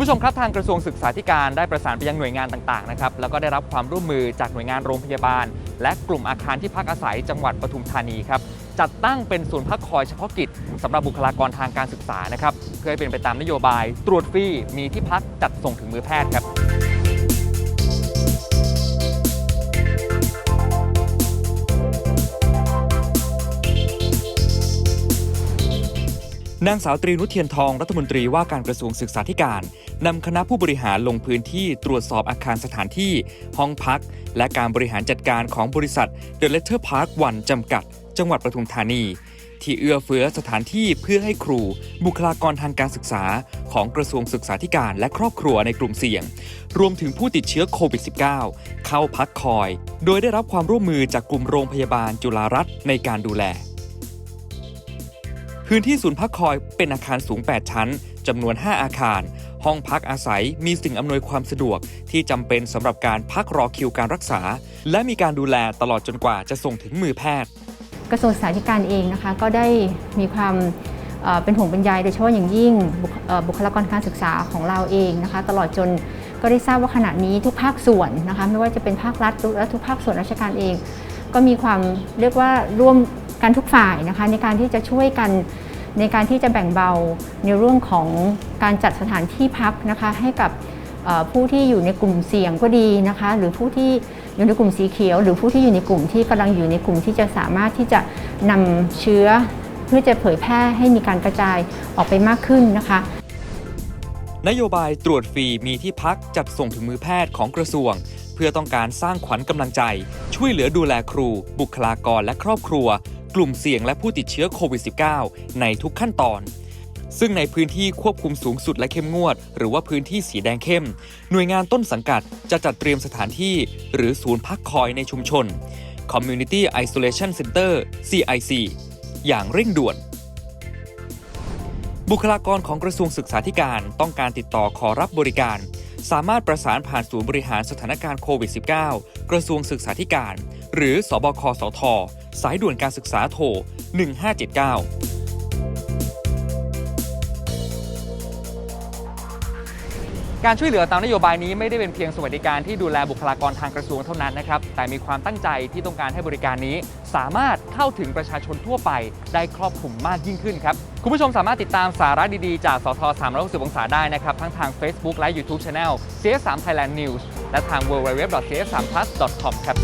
ผู้ชมครับทางกระทรวงศึกษาธิการได้ประสานไปยังหน่วยงานต่างๆนะครับแล้วก็ได้รับความร่วมมือจากหน่วยงานโรงพยาบาล และกลุ่มอาคารที่พักอาศัยจังหวัดปทุมธานีครับจัดตั้งเป็นศูนย์พักคอยเฉพาะกิจสำหรับบุคลากรทางการศึกษานะครับเพื่อให้เป็นไปตามนโยบาย ตรวจฟรีมีที่พักจัดส่งถึงมือแพทย์ครับ นางสาวตรีนุชเทียนทองรัฐมนตรีว่าการกระทรวงศึกษาธิการนำคณะผู้บริหารลงพื้นที่ตรวจสอบอาคารสถานที่ ห้องพัก และการบริหารจัดการของบริษัท The Letter Park One จำกัด จังหวัดปทุมธานี ที่เอื้อเฟื้อสถานที่เพื่อให้ครู บุคลากรทางการศึกษา ของกระทรวงศึกษาธิการและครอบครัวในกลุ่มเสี่ยง รวมถึงผู้ติดเชื้อโควิด -19 เข้าพักคอย โดยได้รับความร่วมมือจากกลุ่มโรงพยาบาลจุฬารัตน์ในการดูแล พื้นที่ศูนย์พักคอยเป็นอาคารสูง 8 ชั้นจำนวน 5 อาคาร ห้องพักอาศัยมีสิ่งอำนวยความสะดวก ที่จำเป็นสำหรับการพักรอคิวการรักษา และมีการดูแลตลอดจนกว่าจะส่งถึงมือแพทย์ กระทรวงศึกษาธิการเองนะคะก็ได้มีความเป็นห่วงเป็นใยโดยเฉพาะอย่างยิ่งบุคเอ่อบุคลากรการศึกษาของเราเองนะคะ ตลอดจนก็ได้ทราบว่าขณะนี้ทุกภาคส่วนนะคะไม่ว่าจะเป็นภาครัฐและทุกภาคส่วนราชการเอง ก็มีความเรียกว่าร่วม กันทุกฝ่ายนะคะในการที่จะช่วยกันในการที่จะแบ่งเบาในเรื่องของการจัดสถานที่พักนะคะให้กับผู้ที่อยู่ในกลุ่มเสี่ยงก็ดีนะคะ หรือผู้ที่อยู่ในกลุ่มสีเขียว หรือผู้ที่อยู่ในกลุ่มที่กำลังอยู่ในกลุ่มที่จะสามารถที่จะนำเชื้อเพื่อจะเผยแพร่ให้มีการกระจายออกไปมากขึ้นนะคะ นโยบายตรวจฟรีมีที่พักจัดส่งถึงมือแพทย์ของกระทรวง เพื่อต้องการสร้างขวัญกำลังใจ ช่วยเหลือดูแลครู บุคลากรและครอบครัว กลุ่มเสี่ยงและผู้ติดเชื้อโควิด -19 ในทุกขั้นตอน ซึ่งในพื้นที่ควบคุมสูงสุดและเข้มงวด หรือว่าพื้นที่สีแดงเข้ม หน่วยงานต้นสังกัดจะจัดเตรียมสถานที่ หรือศูนย์พักคอยในชุมชน Community Isolation Center CIC อย่างเร่งด่วนบุคลากรของกระทรวงศึกษาธิการต้องการติดต่อขอรับบริการ สามารถประสานผ่านศูนย์บริหารสถานการณ์โควิด -19 กระทรวงศึกษาธิการ หรือสบคสท สายด่วนการศึกษาโทร 1579การช่วยเหลือตามนโยบายนี้ไม่ได้เป็นเพียงสวัสดิการที่ดูแลบุคลากรทางกระทรวงเท่านั้นนะครับ แต่มีความตั้งใจที่ต้องการให้บริการนี้ สามารถเข้าถึงประชาชนทั่วไปได้ครอบคลุมมากยิ่งขึ้นครับ คุณผู้ชมสามารถติดตามสาระดีๆ จากสท360องศาได้นะครับ ทั้งทาง Facebook และ YouTube Channel CS3 Thailand News และทาง www.cs3plus.com ครับ